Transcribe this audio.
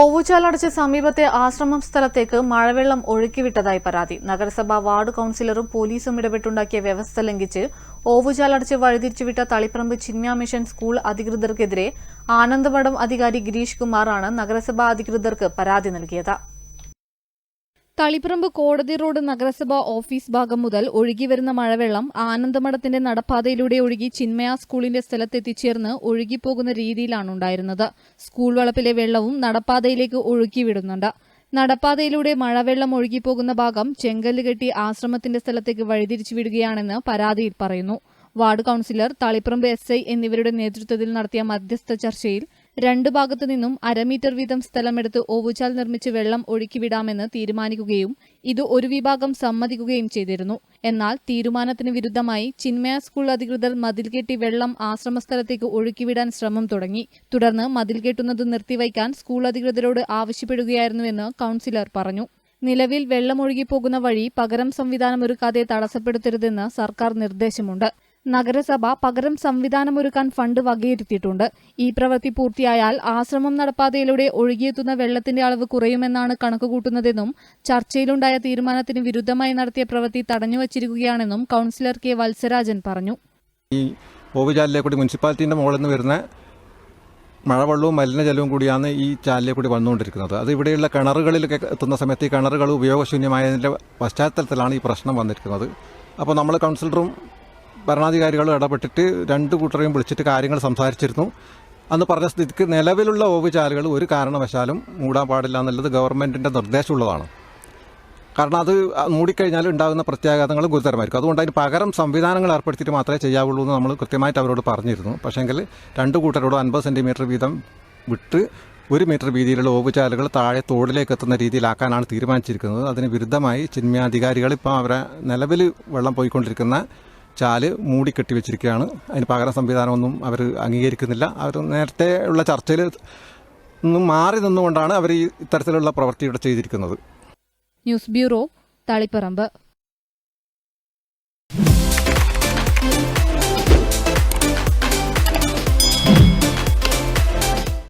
ഓവുചാലടച്ച് സമീപത്തെ ആശ്രമം സ്ഥലത്തേക്ക് മഴവെള്ളം ഒഴുക്കിവിട്ടതായി പരാതി. നഗരസഭ വാർഡ് കൌൺസിലറും പോലീസും ഇടപെട്ടുണ്ടാക്കിയ വ്യവസ്ഥ ലംഘിച്ച് ഓവുചാലടച്ച് വഴിതിരിച്ചുവിട്ട തളിപ്പറമ്പ് ചിന്മയ മിഷൻ സ്കൂൾ അധികൃതർക്കെതിരെ ആനന്ദമഠം അധികാരി ഗിരീഷ് കുമാറാണ് നഗരസഭാ അധികൃതർക്ക് പരാതി നൽകിയത്. തളിപ്പറമ്പ് കോടതി റോഡ് നഗരസഭാ ഓഫീസ് ഭാഗം മുതൽ ഒഴുകിവരുന്ന മഴവെള്ളം ആനന്ദമഠത്തിന്റെ നടപ്പാതയിലൂടെ ഒഴുകി ചിന്മയ സ്കൂളിന്റെ സ്ഥലത്തെത്തിച്ചേർന്ന് ഒഴുകിപ്പോകുന്ന രീതിയിലാണ് ഉണ്ടായിരുന്നത്. സ്കൂൾ വളപ്പിലെ വെള്ളവും നടപ്പാതയിലേക്ക് ഒഴുക്കിവിടുന്നുണ്ട്. നടപ്പാതയിലൂടെ മഴവെള്ളം ഒഴുകിപ്പോകുന്ന ഭാഗം ചെങ്കല്ല് കെട്ടി ആശ്രമത്തിന്റെ സ്ഥലത്തേക്ക് വഴിതിരിച്ചു വിടുകയാണെന്ന് പരാതിയിൽ പറയുന്നു. വാർഡ് കൌൺസിലർ തളിപ്പറമ്പ് എസ് എന്നിവരുടെ നേതൃത്വത്തിൽ നടത്തിയ മധ്യസ്ഥ ചർച്ചയിൽ രണ്ട് ഭാഗത്തു നിന്നും അരമീറ്റർ വീതം സ്ഥലമെടുത്ത് ഓവുചാൽ നിർമ്മിച്ച് വെള്ളം ഒഴുക്കിവിടാമെന്ന് തീരുമാനിക്കുകയും ഇത് ഒരു വിഭാഗം സമ്മതിക്കുകയും ചെയ്തിരുന്നു. എന്നാൽ തീരുമാനത്തിന് വിരുദ്ധമായി ചിന്മയ സ്കൂൾ അധികൃതർ മതിൽ കെട്ടി വെള്ളം ആശ്രമസ്ഥലത്തേക്ക് ഒഴുക്കിവിടാൻ ശ്രമം തുടങ്ങി. തുടർന്ന് മതിൽ കെട്ടുന്നത് നിർത്തിവയ്ക്കാൻ സ്കൂൾ അധികൃതരോട് ആവശ്യപ്പെടുകയായിരുന്നുവെന്ന് കൌൺസിലർ പറഞ്ഞു. നിലവിൽ വെള്ളമൊഴുകിപ്പോകുന്ന വഴി പകരം സംവിധാനമൊരുക്കാതെ തടസ്സപ്പെടുത്തരുതെന്ന് സർക്കാർ നിർദ്ദേശമുണ്ട്. നഗരസഭ പകരം സംവിധാനമൊരുക്കാൻ ഫണ്ട് വകയിരുത്തിയിട്ടുണ്ട്. ഈ പ്രവൃത്തി പൂർത്തിയായാൽ ആശ്രമം നടപ്പാതയിലൂടെ ഒഴുകിയെത്തുന്ന വെള്ളത്തിന്റെ അളവ് കുറയുമെന്നാണ് കണക്കുകൂട്ടുന്നതെന്നും ചർച്ചയിലുണ്ടായ തീരുമാനത്തിന് വിരുദ്ധമായി നടത്തിയ പ്രവൃത്തി തടഞ്ഞുവച്ചിരിക്കുകയാണെന്നും കൗൺസിലർ കെ വത്സരാജൻ പറഞ്ഞു. ഈ ഓവുചാലിലെ കൂടി മുനിസിപ്പാലിറ്റീന്റെ മുകളിൽ നിന്ന് വരുന്ന മഴവെള്ളവും മലിനജലവും കൂടിയാണ് ഈ ചാലിലെ കൂടി വന്നുകൊണ്ടിരിക്കുന്നത്. അത് ഇവിടെയുള്ള കിണറുകളിലൊക്കെ എത്തുന്ന സമയത്ത് ഈ കിണറുകൾ ഉപയോഗശൂന്യമായതിന്റെ പശ്ചാത്തലത്തിലാണ് ഈ പ്രശ്നം വന്നിരിക്കുന്നത്. അപ്പോൾ നമ്മൾ കൗൺസിലറും ഭരണാധികാരികളും ഇടപെട്ടിട്ട് രണ്ട് കൂട്ടരെയും വിളിച്ചിട്ട് കാര്യങ്ങൾ സംസാരിച്ചിരുന്നു. അന്ന് പറഞ്ഞ സ്ഥിതിക്ക് നിലവിലുള്ള ഓവുചാലുകൾ ഒരു കാരണവശാലും മൂടാൻ പാടില്ല എന്നുള്ളത് ഗവൺമെന്റിന്റെ നിർദ്ദേശമുള്ളതാണ്. കാരണം അത് മൂടിക്കഴിഞ്ഞാൽ ഉണ്ടാകുന്ന പ്രത്യാഘാതങ്ങൾ ഗുരുതരമായിരിക്കും. അതുകൊണ്ട് അതിന് പകരം സംവിധാനങ്ങൾ ഏർപ്പെടുത്തിയിട്ട് മാത്രമേ ചെയ്യാവുള്ളൂ എന്ന് നമ്മൾ കൃത്യമായിട്ട് അവരോട് പറഞ്ഞിരുന്നു. പക്ഷേങ്കിൽ രണ്ട് കൂട്ടരോട് അൻപത് സെന്റിമീറ്റർ വീതം വിട്ട് ഒരു മീറ്റർ വീതിയിലുള്ള ഓവുചാലുകൾ താഴെ തോടിലേക്ക് എത്തുന്ന രീതിയിലാക്കാനാണ് തീരുമാനിച്ചിരിക്കുന്നത്. അതിന് വിരുദ്ധമായി ചിന്മയാധികാരികൾ ഇപ്പോൾ അവരെ നിലവിൽ വെള്ളം പോയിക്കൊണ്ടിരിക്കുന്ന ചാൽ മൂടിക്കെട്ടി വെച്ചിരിക്കുകയാണ്. അതിന് പകരം സംവിധാനമൊന്നും അവർ അംഗീകരിക്കുന്നില്ല. അവർ നേരത്തെ ഉള്ള ചർച്ചയിൽ നിന്നും മാറി നിന്നുകൊണ്ടാണ് അവർ ഈ ഇത്തരത്തിലുള്ള പ്രവൃത്തി ഇവിടെ ചെയ്തിരിക്കുന്നത്. News bureau Taliparamba.